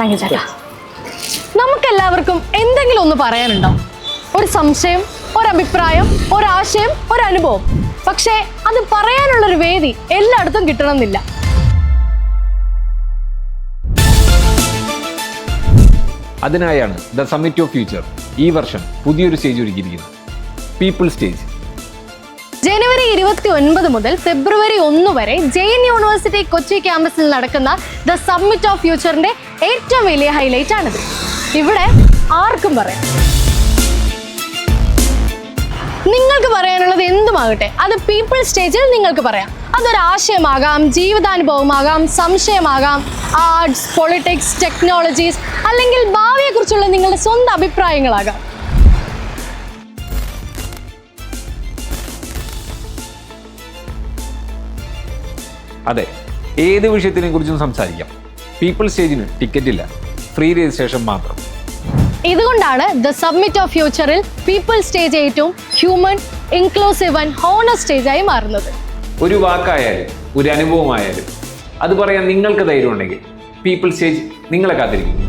Thank you ചേട്ടാ. നമുക്കെല്ലാവർക്കും എന്തെങ്കിലും ഒന്ന് പറയാനുണ്ടോ? ഒരു സംശയം ഒരഭിപ്രായം ഒരാശയം ഒരനുഭവം. പക്ഷേ അത് പറയാനുള്ളൊരു വേദി എല്ലായിടത്തും കിട്ടണമെന്നില്ല. അതിനായാണ് ദ സമ്മിറ്റ് ഓഫ് ഫ്യൂച്ചർ ഈ വർഷം പുതിയൊരു സ്റ്റേജ് ഒരുക്കിയിരിക്കുന്നത്. People stage. ജനുവരി ഇരുപത്തി ഒൻപത് മുതൽ ഫെബ്രുവരി ഒന്ന് വരെ ജെയിൻ യൂണിവേഴ്സിറ്റി കൊച്ചി ക്യാമ്പസിൽ നടക്കുന്ന ദ സമ്മിറ്റ് ഓഫ് ഫ്യൂച്ചറിന്റെ ഏറ്റവും വലിയ ഹൈലൈറ്റ് ആണിത്. ഇവിടെ ആർക്കും പറയാം. നിങ്ങൾക്ക് പറയാനുള്ളത് എന്തുമാകട്ടെ അത് പീപ്പിൾ സ്റ്റേജിൽ നിങ്ങൾക്ക് പറയാം. അതൊരു ആശയമാകാം ജീവിതാനുഭവമാകാം സംശയമാകാം ആർട്സ് പൊളിറ്റിക്സ് ടെക്നോളജീസ് അല്ലെങ്കിൽ ഭാവിയെക്കുറിച്ചുള്ള നിങ്ങളുടെ സ്വന്തം അഭിപ്രായങ്ങളാകാം. അതെ ഏത് വിഷയത്തിനെ കുറിച്ചും സംസാരിക്കാം. പീപ്പിൾ സ്റ്റേജിന് ടിക്കറ്റ് ഇല്ല. ഫ്രീ രജിസ്ട്രേഷൻ മാത്രം. ഇതുകൊണ്ടാണ് ദ സബ്മിറ്റ് ഓഫ് ഫ്യൂച്ചറിൽ പീപ്പിൾ സ്റ്റേജ് ഏറ്റവും ഹ്യൂമൻ ഇൻക്ലൂസീവ് ആൻഡ് ഹോണർ സ്റ്റേജായി മാറുന്നത്. ഒരു വാക്കായാലും ഒരു അനുഭവമായാലും അത് പറയാൻ നിങ്ങൾക്ക് ധൈര്യം ഉണ്ടെങ്കിൽ പീപ്പിൾ സ്റ്റേജ് നിങ്ങളെ കാത്തിരിക്കും.